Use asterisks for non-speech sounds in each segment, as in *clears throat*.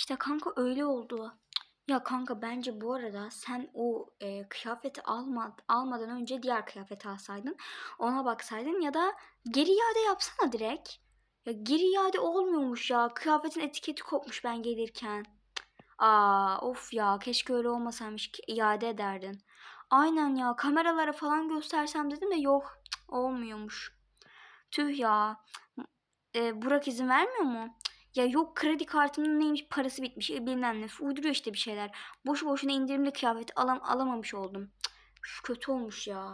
İşte kanka öyle oldu. Ya kanka bence bu arada sen o e, kıyafeti alma, almadan önce diğer kıyafeti alsaydın. Ona baksaydın ya da geri iade yapsana direkt. Ya geri iade olmuyormuş ya. Kıyafetin etiketi kopmuş ben gelirken. Aa of ya keşke öyle olmasaymış ki iade ederdin. Aynen ya kameralara falan göstersem dedim de yok cık, olmuyormuş. Tüh ya. E, Burak izin vermiyor mu? Ya yok kredi kartımın neymiş parası bitmiş e, bilmem ne uyduruyor işte bir şeyler. Boşu boşuna indirimli kıyafet alam alamamış oldum. Cık, kötü olmuş ya.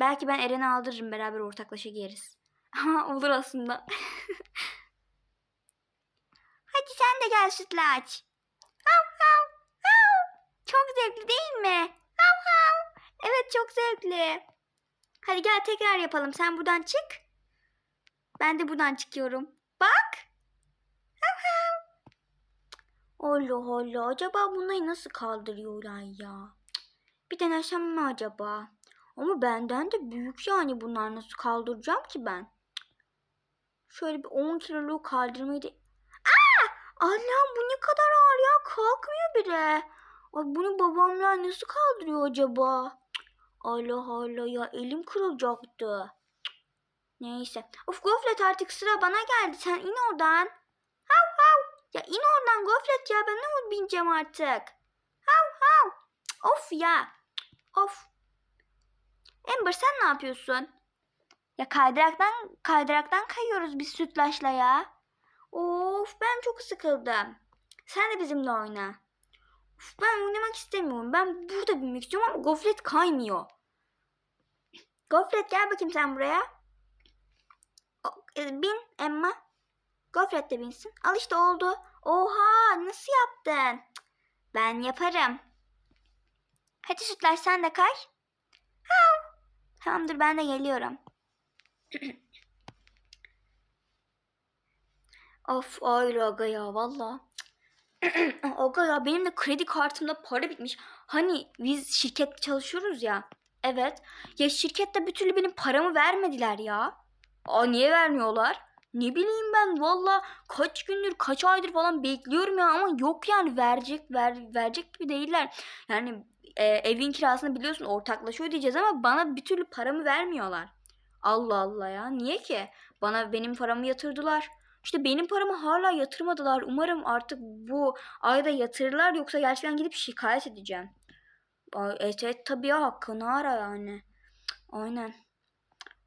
Belki ben Eren'e aldırırım beraber ortaklaşa giyeriz. *laughs* Ha olur aslında. *laughs* Hadi sen de gel sütlaç. Hav. Çok zevkli değil mi? Evet çok zevkli. Hadi gel tekrar yapalım. Sen buradan çık. Ben de buradan çıkıyorum. Bak. Hav hav. Allah Allah. Acaba bunları nasıl kaldırıyorlar ya? Bir denesem mi acaba? Ama benden de büyük yani bunlar nasıl kaldıracağım ki ben? Şöyle bir 10 kiloluk kaldırmayı da... Aa! Allah'ım bu ne kadar ağır ya. Kalkmıyor bile. Ay bunu babamlar nasıl kaldırıyor acaba? Allah Allah ya elim kırılacaktı. Neyse. Of gofret artık sıra bana geldi. Sen in oradan. Hav hav. Ya in oradan gofret ya. Ben ne bineceğim artık? Hav hav. Of ya. Of. Ember sen ne yapıyorsun? Ya kaydıraktan kaydıraktan kayıyoruz biz sütlaçla ya. Of ben çok sıkıldım. Sen de bizimle oyna. Of, ben oynamak istemiyorum. Ben burada binmek istiyorum ama gofret kaymıyor. Gofret gel bakayım sen buraya. E, Bin Emma. Gofret de binsin. Al işte oldu. Oha nasıl yaptın? Ben yaparım. Hadi sütlaç sen de kay. Tamamdır ben de geliyorum. *clears throat* of öyle aga ya valla. *clears throat* aga ya benim de kredi kartımda para bitmiş. Hani biz şirket çalışıyoruz ya. Evet. Ya şirkette bir türlü benim paramı vermediler ya. Aa niye vermiyorlar? Ne bileyim ben valla kaç gündür kaç aydır falan bekliyorum ya ama yok yani verecek ver, verecek gibi değiller. Yani e, evin kirasını biliyorsun ortaklaşa ödeyeceğiz ama bana bir türlü paramı vermiyorlar. Allah Allah ya niye ki? Bana benim paramı yatırdılar. İşte benim paramı hala yatırmadılar. Umarım artık bu ayda yatırırlar yoksa gerçekten gidip şikayet edeceğim. Evet, evet tabii ya hakkını ara yani. Aynen.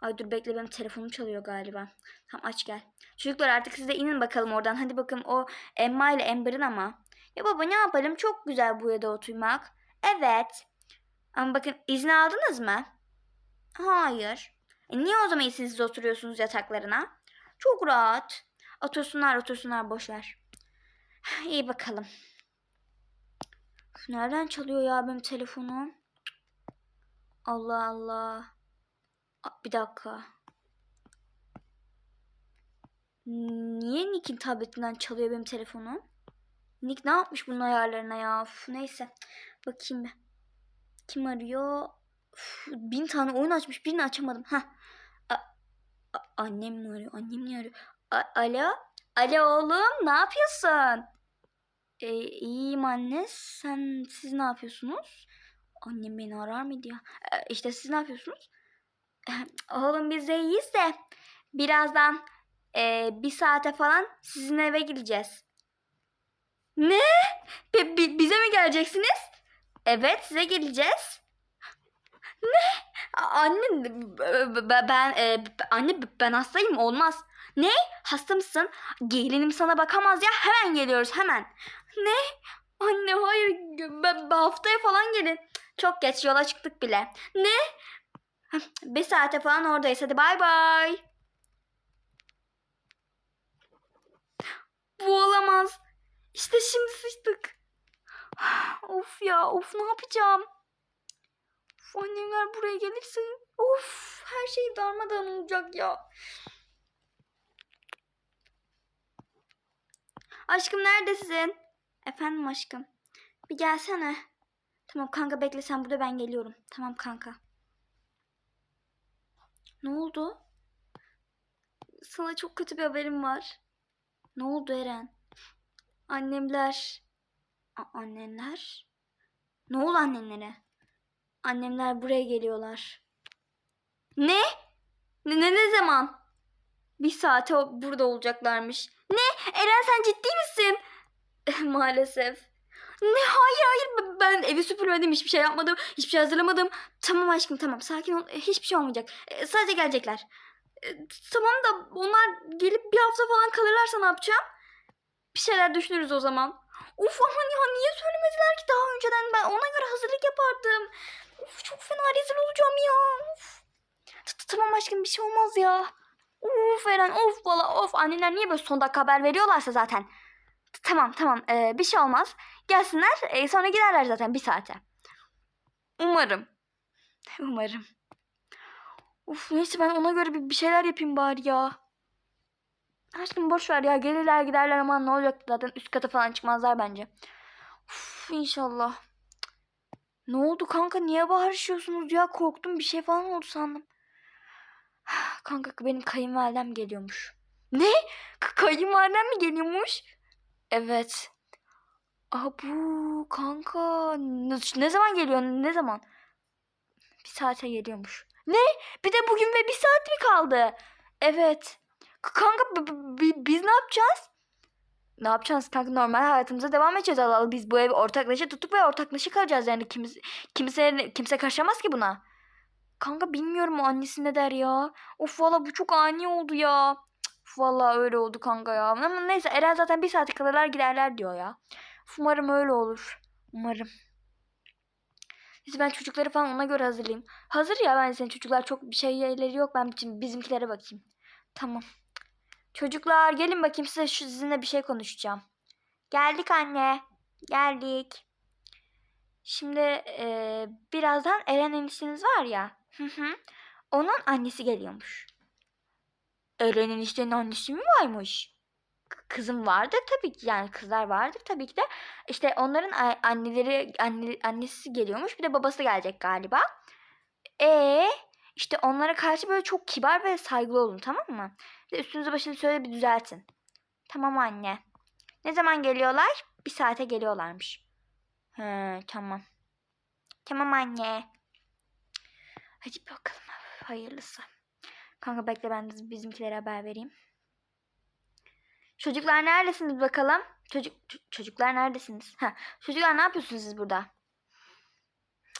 Ay dur bekle benim telefonum çalıyor galiba. Tamam aç gel. Çocuklar artık siz de inin bakalım oradan. Hadi bakın o Emma ile Amber'ın ama. Ya baba ne yapalım çok güzel bu evde oturmak. Evet. Ama bakın izin aldınız mı? Hayır. E niye o zaman siz oturuyorsunuz yataklarına? Çok rahat. Otursunlar otursunlar boş ver. *sighs* İyi bakalım. Nereden çalıyor ya benim telefonum? Allah Allah. Bir dakika. Niye Nick'in tabletinden çalıyor benim telefonum? Nick ne yapmış bunun ayarlarına ya? Üf, neyse. Bakayım bir. Kim arıyor? Üf, bin tane oyun açmış. Birini açamadım. Ha. Annem mi arıyor? Annem mi arıyor? A- Alo? Alo oğlum ne yapıyorsun? E, iyiyim anne. Sen siz ne yapıyorsunuz? Annem beni arar mıydı ya? E, işte siz ne yapıyorsunuz? Oğlum biz de iyiyiz de birazdan e, bir saate falan sizin eve gideceğiz. Ne? Bi- bi- bize mi geleceksiniz? Evet size geleceğiz. Ne? Anne ben e, anne ben hastayım olmaz. Ne? Hasta mısın? Gelinim sana bakamaz ya hemen geliyoruz hemen. Ne? Anne hayır b- b- haftaya falan gelin. Çok geç yola çıktık bile. Ne? Bir saate falan oradayız. Hadi bay bay. Bu olamaz. İşte şimdi sıçtık. *sighs* Of ya of ne yapacağım? Of annemler buraya gelirse of her şey darmadan olacak ya. Aşkım neredesin? Efendim aşkım. Bir gelsene. Tamam kanka bekle sen burada ben geliyorum. Tamam kanka. Ne oldu? Sana çok kötü bir haberim var. Ne oldu Eren? Annemler. A- annenler? Ne oldu annenlere? Annemler buraya geliyorlar. Ne? Ne, ne, ne zaman? Bir saate burada olacaklarmış. Ne? Eren sen ciddi misin? *laughs* Maalesef. Ne? Hayır hayır ben evi süpürmedim hiçbir şey yapmadım hiçbir şey hazırlamadım. Tamam aşkım tamam sakin ol hiçbir şey olmayacak. E, sadece gelecekler. E, tamam da onlar gelip bir hafta falan kalırlarsa ne yapacağım? Bir şeyler düşünürüz o zaman. Uf aman ya niye söylemediler ki daha önceden ben ona göre hazırlık yapardım. Uf çok fena rezil olacağım ya. Uf. Tamam aşkım bir şey olmaz ya. Uf Eren of valla of anneler niye böyle son dakika haber veriyorlarsa zaten. Tamam tamam ee, bir şey olmaz. Gelsinler ee, sonra giderler zaten bir saate. Umarım. *laughs* Umarım. Uf neyse ben ona göre bir, bir şeyler yapayım bari ya. Aşkım boş ver ya gelirler giderler ama ne olacak zaten üst kata falan çıkmazlar bence. Uf inşallah. Ne oldu kanka niye bağırışıyorsunuz ya korktum bir şey falan oldu sandım. *sighs* Kanka benim kayınvalidem geliyormuş. Ne? K- kayınvalidem mi geliyormuş? Evet. Abu kanka ne zaman geliyor ne zaman? Bir saate geliyormuş. Ne? Bir de bugün ve bir saat mi kaldı? Evet. Kanka biz ne yapacağız? Ne yapacağız kanka normal hayatımıza devam edeceğiz Allah Allah. Biz bu evi ortaklaşa tuttuk ve ortaklaşa kalacağız yani kimse kimse kimse karışamaz ki buna. Kanka bilmiyorum o annesi ne der ya. Of valla bu çok ani oldu ya. Cık, valla öyle oldu kanka ya. Ama neyse Eren zaten bir saate kalırlar giderler diyor ya. Umarım öyle olur. Umarım. Neyse ben çocukları falan ona göre hazırlayayım. Hazır ya ben senin çocuklar çok bir şeyleri yok. Ben bizim, bizimkilere bakayım. Tamam. Çocuklar gelin bakayım size şu sizinle bir şey konuşacağım. Geldik anne. Geldik. Şimdi e, birazdan Eren enişteniz var ya. Hı hı. Onun annesi geliyormuş. Eren eniştenin annesi mi varmış? Kızım vardır tabii ki yani kızlar vardır tabii ki de. İşte onların anneleri anne, annesi geliyormuş bir de babası gelecek galiba. E işte onlara karşı böyle çok kibar ve saygılı olun tamam mı? De üstünüzü başını şöyle bir düzeltin. Tamam anne. Ne zaman geliyorlar? Bir saate geliyorlarmış. He, tamam. Tamam anne. Hadi bakalım. Hayırlısı. Kanka bekle ben bizimkilere haber vereyim. Çocuklar neredesiniz bakalım? Çocuk çocuklar neredesiniz? Ha, çocuklar ne yapıyorsunuz siz burada?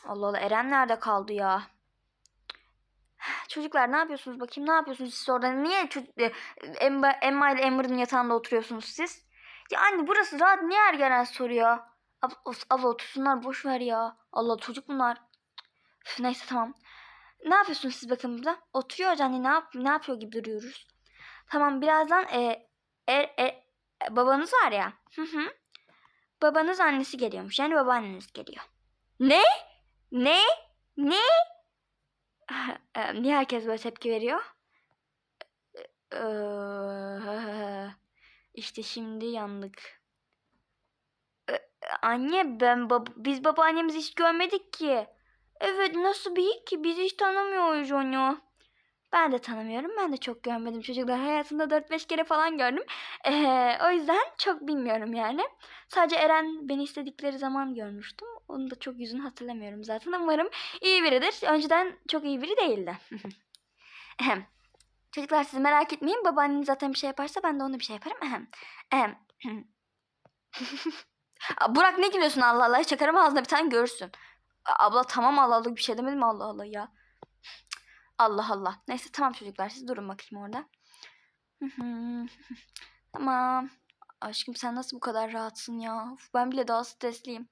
Allah Allah Eren nerede kaldı ya? Çocuklar ne yapıyorsunuz bakayım ne yapıyorsunuz siz orada? Niye e, Emma, Emma ile Emre'nin yatağında oturuyorsunuz siz? Ya anne burası rahat niye ergenen soruyor? Ab, of, abla otursunlar boş ver ya. Allah çocuk bunlar. Üf, neyse tamam. Ne yapıyorsunuz siz bakın burada? Oturuyoruz anne ne, yap ne yapıyor gibi duruyoruz. Tamam birazdan e, er, e, babanız var ya. Hı hı. Babanız annesi geliyormuş. Yani babaanneniz geliyor. Ne? Ne? Ne? *laughs* E, Niye herkes böyle tepki veriyor? *laughs* İşte şimdi yandık. E, Anne ben bab- biz babaannemizi hiç görmedik ki. Evet nasıl bir ki biz hiç tanımıyoruz onu. Ben de tanımıyorum. Ben de çok görmedim çocuklar. Hayatımda 4-5 kere falan gördüm. Ee, o yüzden çok bilmiyorum yani. Sadece Eren beni istedikleri zaman görmüştüm. Onu da çok yüzünü hatırlamıyorum zaten. Umarım iyi biridir. Önceden çok iyi biri değildi. *laughs* Çocuklar siz merak etmeyin. Babaannem zaten bir şey yaparsa ben de ona bir şey yaparım. *laughs* Burak ne gülüyorsun Allah Allah? Çakarım ağzına bir tane görürsün. Abla tamam Allah Allah bir şey demedim Allah Allah ya. Allah Allah. Neyse tamam çocuklar siz durun bakayım orada. *laughs* tamam. Aşkım sen nasıl bu kadar rahatsın ya? Uf, ben bile daha stresliyim.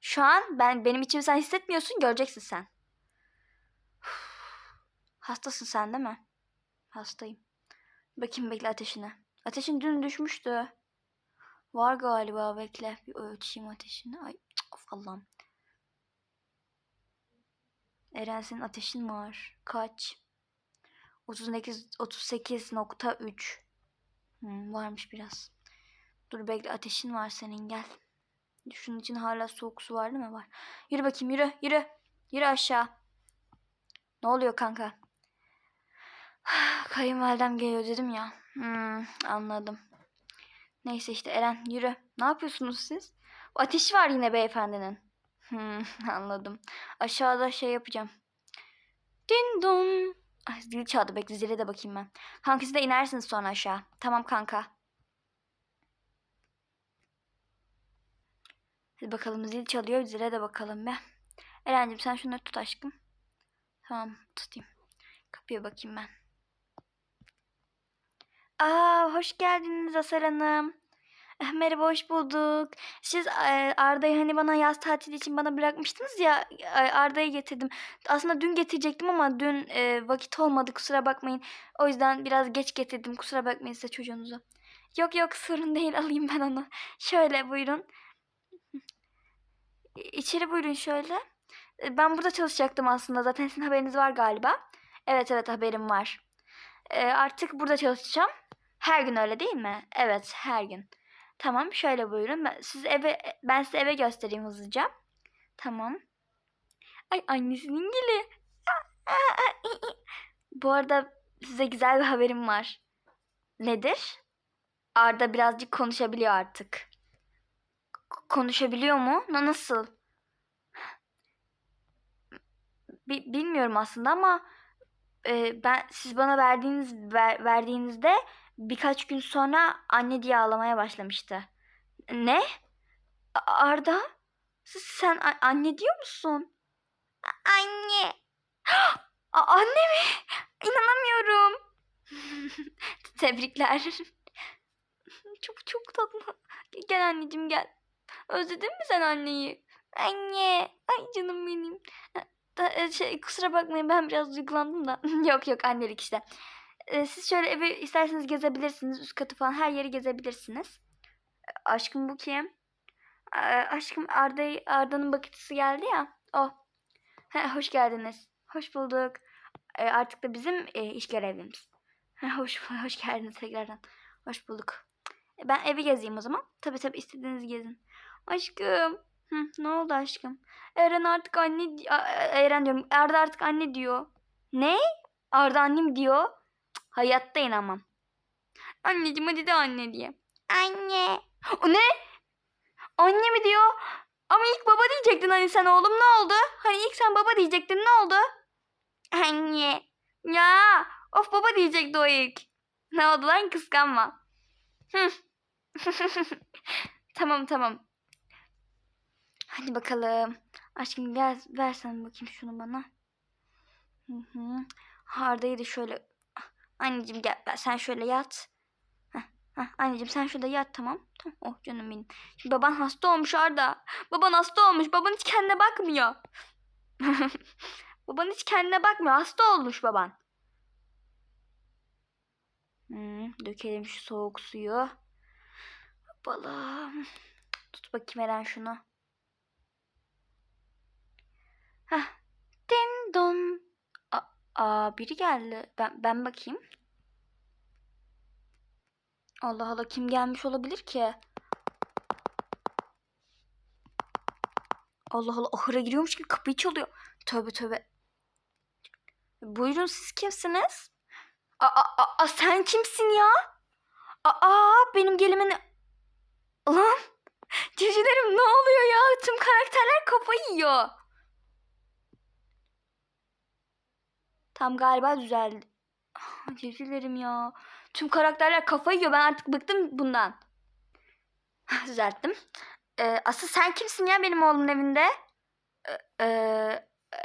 Şu an ben benim içimi sen hissetmiyorsun göreceksin sen. *sighs* Hastasın sen değil mi? Hastayım. Bakayım bekle ateşine. Ateşin dün düşmüştü. Var galiba bekle. Bir ölçeyim ateşini. Ay of Allah'ım. Eren senin ateşin var. Kaç? 38 38.3. Hmm, varmış biraz. Dur bekle ateşin var senin gel. Şunun için hala soğuk su var değil mi? Var. Yürü bakayım yürü yürü. Yürü aşağı. Ne oluyor kanka? *sighs* Kayınvalidem geliyor dedim ya. Hmm, anladım. Neyse işte Eren yürü. Ne yapıyorsunuz siz? Ateşi var yine beyefendinin. Hmm, *laughs* anladım. Aşağıda şey yapacağım. Din don. Ay, zil çaldı bekle zile de bakayım ben. Kanka siz de inersiniz sonra aşağı. Tamam kanka. Hadi bakalım zil çalıyor zile de bakalım be. Eren'cim sen şunları tut aşkım. Tamam tutayım. Kapıya bakayım ben. Aa hoş geldiniz Asar Hanım. Eh, Merhaba hoş bulduk. Siz Arda'yı hani bana yaz tatili için bana bırakmıştınız ya Arda'yı getirdim. Aslında dün getirecektim ama dün vakit olmadı kusura bakmayın. O yüzden biraz geç getirdim kusura bakmayın size çocuğunuzu. Yok yok sorun değil alayım ben onu. *laughs* Şöyle buyurun. İçeri buyurun şöyle. Ben burada çalışacaktım aslında zaten sizin haberiniz var galiba. Evet evet haberim var. Artık burada çalışacağım. Her gün öyle değil mi? Evet her gün. Tamam şöyle buyurun. Ben, siz eve, ben size eve göstereyim hızlıca. Tamam. Ay annesinin gili. Bu arada size güzel bir haberim var. Nedir? Arda birazcık konuşabiliyor artık. K- konuşabiliyor mu? Na- Nasıl? Bi- bilmiyorum aslında ama e, ben siz bana verdiğiniz ver- verdiğinizde birkaç gün sonra anne diye ağlamaya başlamıştı. Ne? Arda? Sen anne diyor musun? Anne. *gasps* Anne mi? İnanamıyorum. *laughs* Tebrikler. *laughs* çok çok tatlı. Gel anneciğim gel. Özledin mi sen anneyi? Anne. Ay canım benim. Da, e, şey, kusura bakmayın ben biraz duygulandım da. *laughs* yok yok annelik işte. E, siz şöyle evi isterseniz gezebilirsiniz. Üst katı falan her yeri gezebilirsiniz. E, Aşkım bu kim? E, aşkım Arda Arda'nın bakıcısı geldi ya. O. Ha, hoş geldiniz. Hoş bulduk. Artık da bizim e, iş görevlimiz. Ha, hoş hoş geldiniz tekrardan. Hoş bulduk. Ben evi gezeyim o zaman. Tabii tabii istediğiniz gezin. Aşkım. Hı, ne oldu aşkım? Eren artık anne Eren diyorum. Arda artık anne diyor. Ne? Arda annem diyor. Hayatta inanmam. Anneciğim hadi de anne diye. Anne. O ne? Anne mi diyor? Ama ilk baba diyecektin hani sen oğlum ne oldu? Hani ilk sen baba diyecektin ne oldu? Anne. Ya of baba diyecekti o ilk. Ne oldu lan kıskanma. *laughs* Tamam tamam. Hadi bakalım. Aşkım gel versen bakayım şunu bana. Hı hı. Arda'yı da şöyle. Anneciğim gel sen şöyle yat. Anneciğim sen şurada yat tamam. Tamam. Oh canım benim. Şimdi baban hasta olmuş Arda. Baban hasta olmuş. Baban hiç kendine bakmıyor. *laughs* baban hiç kendine bakmıyor. Hasta olmuş baban. Hmm, dökelim şu soğuk suyu. Hoppala. Tut bakayım Eren şunu. Heh. Din don. Aa, biri geldi. Ben, ben bakayım. Allah Allah kim gelmiş olabilir ki? Allah Allah ahıra giriyormuş gibi kapıyı çalıyor. Tövbe tövbe. Buyurun siz kimsiniz? Aa, aa, aa, sen kimsin ya? Aa benim gelimin... Lan civcivlerim ne oluyor ya? Tüm karakterler kafayı yiyor. Tam galiba düzeldi. Ah, Civcivlerim ya. Tüm karakterler kafayı yiyor. Ben artık bıktım bundan. *laughs* Düzelttim. Ee, asıl sen kimsin ya benim oğlumun evinde? Ee, e,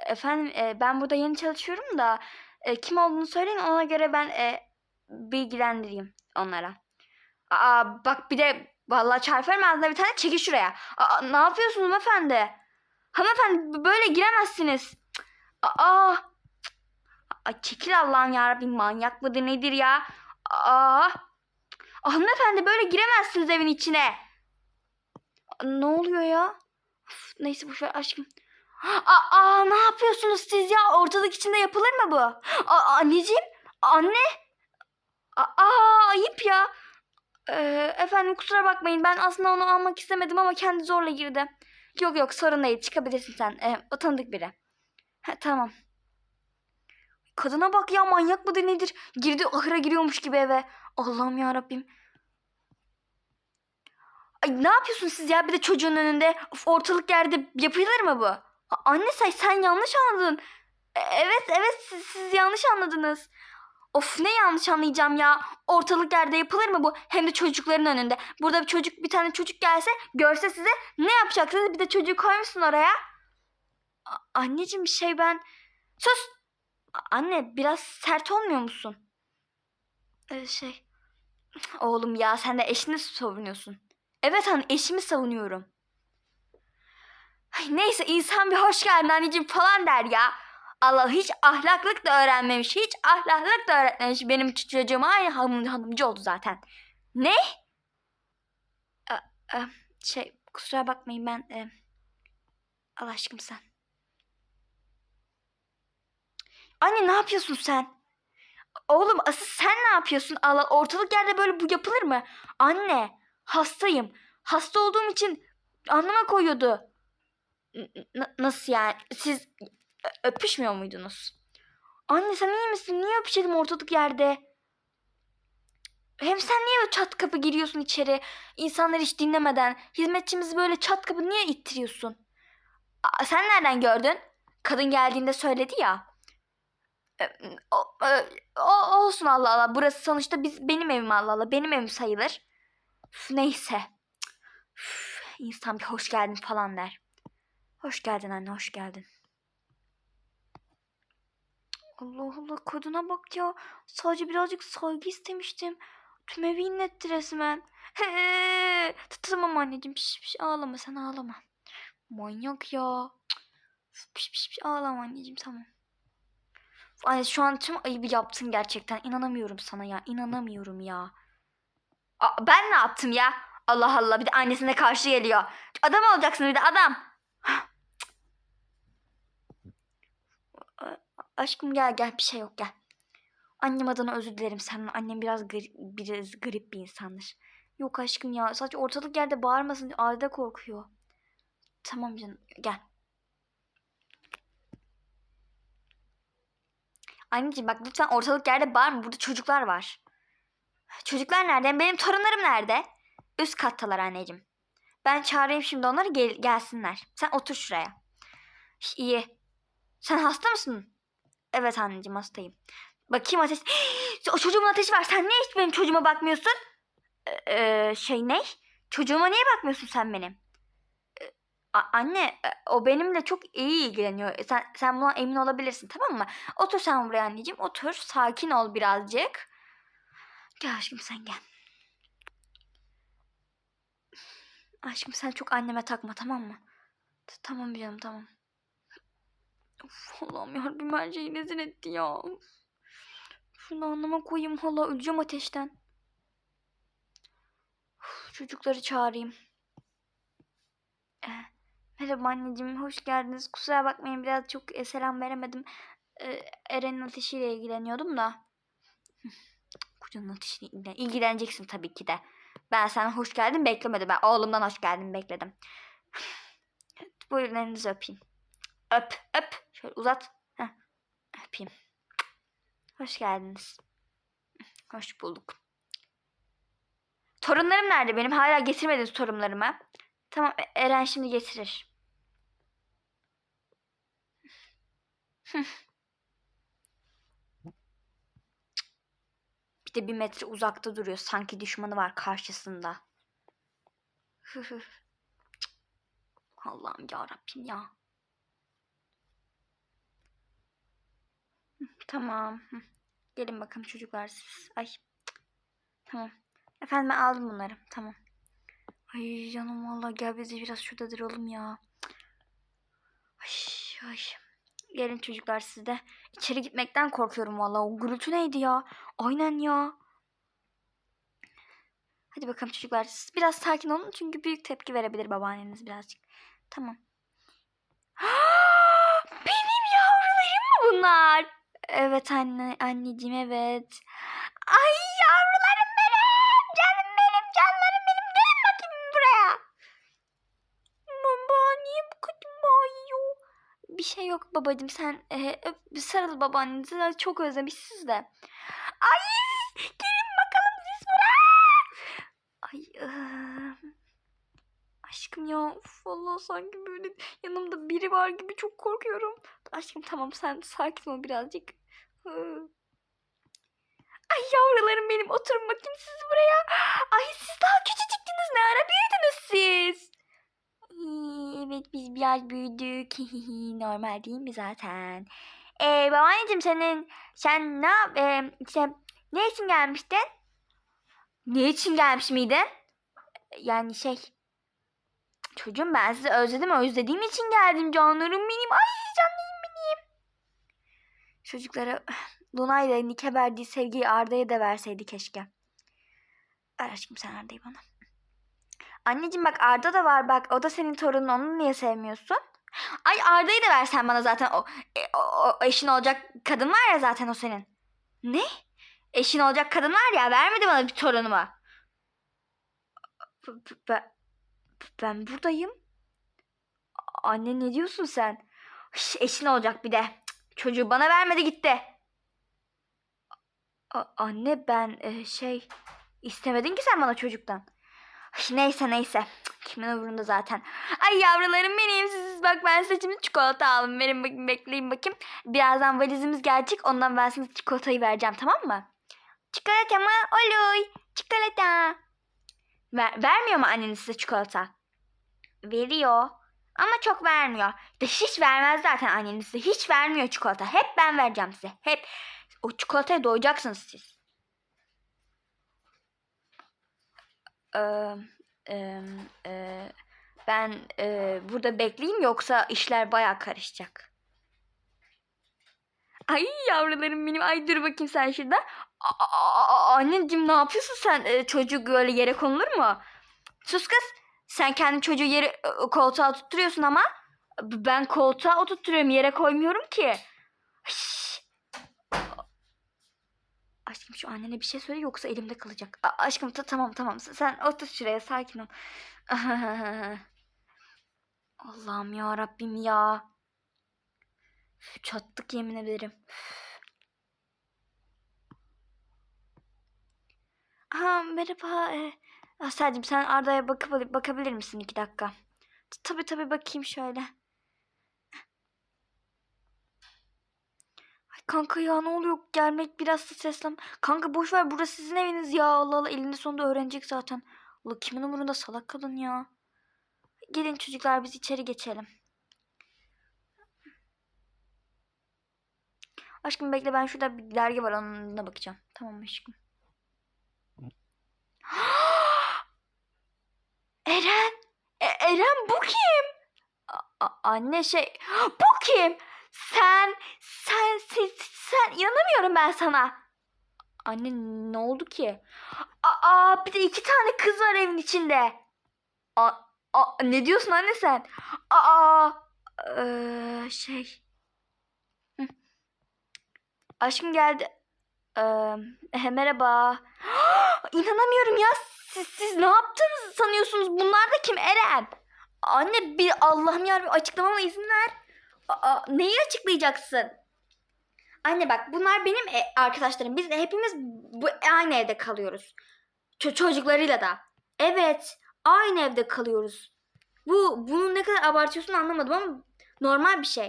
efendim e, ben burada yeni çalışıyorum da e, kim olduğunu söyleyin ona göre ben e, bilgilendireyim onlara. Aa bak bir de vallahi çarparım ağzına bir tane çekil şuraya. Aa ne yapıyorsunuz hanımefendi? Hanımefendi böyle giremezsiniz. Aa Ay çekil Allah'ım yarabbim manyak mıdır nedir ya? Aa Aa, hanımefendi böyle giremezsiniz evin içine. Ne oluyor ya? Üf, neyse boşver aşkım. Aa, aa, ne yapıyorsunuz siz ya? Ortalık içinde yapılır mı bu? Aa, anneciğim? Anne? Aa, ayıp ya. Ee, efendim kusura bakmayın ben aslında onu almak istemedim ama kendi zorla girdi. Yok yok sorun değil çıkabilirsin sen. Ee, o tanıdık biri. Ha, tamam. Kadına bak ya manyak mıdır nedir? Girdi ahıra giriyormuş gibi eve. Allah'ım ya Rabbim. Ay ne yapıyorsun siz ya bir de çocuğun önünde? Of, ortalık yerde yapılır mı bu? A- Anne say sen yanlış anladın. E- Evet evet siz, siz yanlış anladınız. Of ne yanlış anlayacağım ya. Ortalık yerde yapılır mı bu? Hem de çocukların önünde. Burada bir çocuk bir tane çocuk gelse görse size ne yapacaksınız? Bir de çocuğu koymuşsun oraya. A- anneciğim şey ben... Sus! Anne biraz sert olmuyor musun? Ee, şey... Oğlum ya sen de eşini savunuyorsun. Evet anne eşimi savunuyorum. Ay, neyse insan bir hoş geldin anneciğim falan der ya. Allah hiç ahlaklık da öğrenmemiş. Hiç ahlaklık da öğretmemiş. Benim çocuğum aynı hanım, hanımcı oldu zaten. Ne? Ee, e, şey kusura bakmayın ben... E, Allah aşkım sen. Anne ne yapıyorsun sen? Oğlum asıl sen ne yapıyorsun? Allah ortalık yerde böyle bu yapılır mı? Anne hastayım. Hasta olduğum için anlama koyuyordu. N- nasıl yani? Siz öpüşmüyor muydunuz? Anne sen iyi misin? Niye öpüşelim ortalık yerde? Hem sen niye çat kapı giriyorsun içeri? İnsanları hiç dinlemeden. Hizmetçimizi böyle çat kapı niye ittiriyorsun? Aa, sen nereden gördün? Kadın geldiğinde söyledi ya. O, e, o- olsun Allah Allah. Burası sonuçta biz benim evim Allah Allah. Benim evim sayılır. Üf, neyse. Üf, insan bir hoş geldin falan der. Hoş geldin anne, hoş geldin. Allah Allah kadına bak ya. Sadece birazcık saygı istemiştim. Tüm evi inletti resmen. He, tamam anneciğim piş piş ağlama sen ağlama. Manyak ya. Piş piş piş ağlama anneciğim tamam. Anne şu an tüm ayıbı yaptın gerçekten. İnanamıyorum sana ya. İnanamıyorum ya. Aa, ben ne yaptım ya? Allah Allah bir de annesine karşı geliyor. Adam olacaksın bir de adam. A- *sighs* Aşkım gel gel bir şey yok gel. Annem adına özür dilerim senden. Annem biraz garip, biraz garip bir insandır. Yok aşkım ya sadece ortalık yerde bağırmasın Arda korkuyor. Tamam canım gel. Anneciğim bak lütfen ortalık yerde bağırma. Burada çocuklar var. Çocuklar nerede? Benim torunlarım nerede? Üst kattalar anneciğim. Ben çağırayım şimdi onları gel- gelsinler. Sen otur şuraya. İyi. Sen hasta mısın? Evet anneciğim hastayım. Bakayım ateş. *gasps* o çocuğumun ateşi var. Sen niye hiç benim çocuğuma bakmıyorsun? Ee, şey ne? Çocuğuma niye bakmıyorsun sen benim? Ee, anne e, o benimle çok iyi ilgileniyor. Sen, sen buna emin olabilirsin tamam mı? Otur sen buraya anneciğim. Otur. Sakin ol birazcık. Gel aşkım sen gel. Aşkım sen çok anneme takma tamam mı? Tamam canım tamam. Of Allah'ım yarabbim her şeyi rezil etti ya. Şunu anlama koyayım hala öleceğim ateşten. Uf, çocukları çağırayım. Eh, merhaba anneciğim hoş geldiniz. Kusura bakmayın biraz çok e, selam veremedim. E, Eren'in ateşiyle ilgileniyordum da. *laughs* Kocanın ateşiyle ilgilen ilgileneceksin tabii ki de. Ben sana hoş geldin beklemedim. Ben oğlumdan hoş geldin bekledim. *laughs* Buyurun elinizi öpeyim. Öp öp. Şöyle uzat. Heh. Öpeyim. Hoş geldiniz. Hoş bulduk. Torunlarım nerede benim? Hala getirmediniz torunlarımı. Tamam E- Eren şimdi getirir. Bir de bir metre uzakta duruyor. Sanki düşmanı var karşısında. Allah'ım ya Rabbim ya. Tamam. Gelin bakalım çocuklar siz. Ay. Tamam. Efendim ben aldım bunları. Tamam. Ay canım valla gel biz de biraz şurada duralım ya. Ay ay. Gelin çocuklar siz de. İçeri gitmekten korkuyorum valla. O gürültü neydi ya? Aynen ya. Hadi bakalım çocuklar siz biraz sakin olun çünkü büyük tepki verebilir babaanneniz birazcık. Tamam. *gasps* Benim yavrularım mı bunlar? Evet anne, anneciğim evet. Ay şey yok babacığım sen e, öp, sarıl babaannenize çok özlemişsiniz de. Ay gelin bakalım siz buraya. Ay Aşkım ya uf, vallahi sanki böyle yanımda biri var gibi çok korkuyorum. Aşkım tamam sen sakin ol birazcık. Ay yavrularım benim oturun bakayım siz buraya. Ay siz daha küçücüktünüz ne ara büyüdünüz siz? Evet biz biraz büyüdük. *laughs* Normal değil mi zaten? Ee, babaanneciğim senin sen ne yap e, işte, ne için gelmiştin? Ne için gelmiş miydin? Yani şey çocuğum ben sizi özledim özlediğim için geldim canlarım benim. Ay canlarım benim. Çocuklara *sighs* Luna ile Nike verdiği sevgiyi Arda'ya da verseydi keşke. Ver aşkım sen Arda'yı bana. Anneciğim bak Arda da var bak o da senin torunun onu niye sevmiyorsun? Ay Arda'yı da versen bana zaten o, e, o, o eşin olacak kadın var ya zaten o senin. Ne? Eşin olacak kadın var ya vermedi bana bir b- Ben, ben buradayım. Anne ne diyorsun sen? Eşin olacak bir de. Çocuğu bana vermedi gitti. A- anne ben e, şey istemedin ki sen bana çocuktan. Ay, Neyse neyse. Kimin umurunda zaten. Ay yavrularım benim siz bak ben şimdi çikolata aldım. Verin bakayım bekleyin bakayım. Birazdan valizimiz gelecek ondan ben size çikolatayı vereceğim tamam mı? Çikolata mı? Oluy. Çikolata. Ver, vermiyor mu anneniz size çikolata? Veriyor. Ama çok vermiyor. De hiç vermez zaten anneniz size. Hiç vermiyor çikolata. Hep ben vereceğim size. Hep. O çikolataya doyacaksınız siz. E, e, ben e, burada bekleyeyim yoksa işler baya karışacak. Ay yavrularım benim. Ay dur bakayım sen şurada. Aa, anneciğim ne yapıyorsun sen? Ee, çocuk böyle yere konulur mu? Sus kız. Sen kendi çocuğu yere e, koltuğa oturtuyorsun ama ben koltuğa oturtuyorum yere koymuyorum ki. Şşş. Aşkım şu annene bir şey söyle yoksa elimde kalacak. A- aşkım ta- tamam tamam sen otur şuraya sakin ol. *laughs* Allah'ım ya Rabbim ya. Çattık yemin ederim. Ha merhaba. E, Aselcim sen Arda'ya bakıp bakabilir misin iki dakika? T- Tabii tabii bakayım şöyle. Kanka ya ne oluyor? Gelmek biraz streslen. Kanka boş ver burası sizin eviniz ya. Allah Allah elinde sonunda öğrenecek zaten. Allah kimin umurunda salak kadın ya. Gelin çocuklar biz içeri geçelim. Aşkım bekle ben şurada bir dergi var onunla bakacağım. Tamam aşkım. *gasps* Eren! E- Eren bu kim? A- anne şey *gasps* bu kim? Sen sen sen, sen inanamıyorum ben sana. Anne ne oldu ki? Aa bir de iki tane kız var evin içinde. A, a, ne diyorsun anne sen? Aa eee, şey. Hı. Aşkım geldi. Eee, merhaba. *gasps* İnanamıyorum ya. Siz, siz ne yaptınız sanıyorsunuz? Bunlar da kim? Eren. Anne bir Allah'ım yarabbim açıklamama izin ver. Aa, neyi açıklayacaksın? Anne bak bunlar benim e- arkadaşlarım. Biz de hepimiz bu aynı evde kalıyoruz. Ço- çocuklarıyla da. Evet, aynı evde kalıyoruz. Bu bunu ne kadar abartıyorsun anlamadım ama normal bir şey.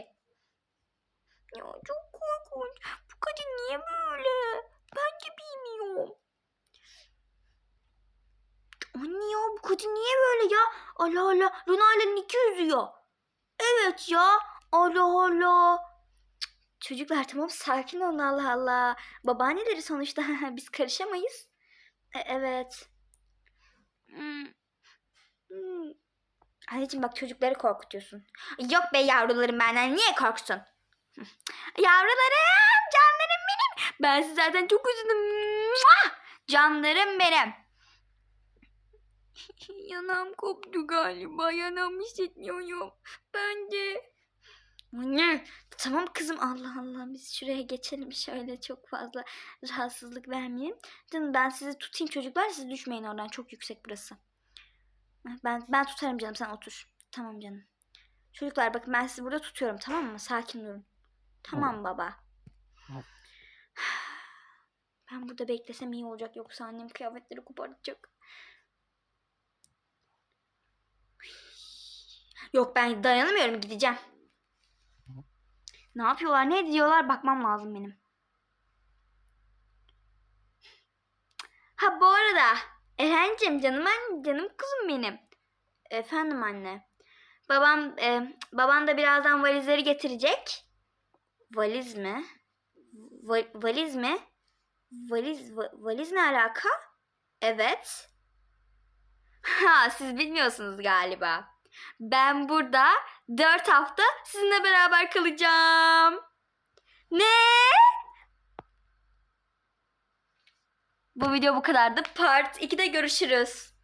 Ya çok korkunç. Bu kadın niye böyle? Ben de bilmiyorum. Anne ya bu kadın niye böyle ya? Allah Allah. Luna ile Nick'i üzüyor. Evet ya. Allah. Cık, Çocuklar tamam sakin olun Allah Allah. Babaanneleri sonuçta *laughs* biz karışamayız. E, evet. Hmm. Hmm. Anneciğim bak çocukları korkutuyorsun. Yok be yavrularım benden niye korksun? *laughs* Yavrularım canlarım benim. Ben sizi zaten çok üzüldüm. Canlarım benim. *laughs* Yanağım koptu galiba. Yanağımı hissetmiyorum. Ben Anne. Tamam kızım Allah Allah biz şuraya geçelim şöyle çok fazla rahatsızlık vermeyelim. Canım ben sizi tutayım çocuklar siz düşmeyin oradan çok yüksek burası. Ben ben tutarım canım sen otur. Tamam canım. Çocuklar bakın ben sizi burada tutuyorum tamam mı? Sakin durun. Tamam baba. *sighs* Ben burada beklesem iyi olacak yoksa annem kıyafetleri kopartacak. Yok ben dayanamıyorum gideceğim. Ne yapıyorlar ne ediyorlar bakmam lazım benim. Ha bu arada Eren'cim canım anne, canım kızım benim. Efendim anne. Babam e, baban da birazdan valizleri getirecek. Valiz mi? Va- valiz mi? Valiz va- valiz ne alaka? Evet. *laughs* Ha siz bilmiyorsunuz galiba. Ben burada 4 hafta sizinle beraber kalacağım. Ne? Bu video bu kadardı. Part 2'de görüşürüz.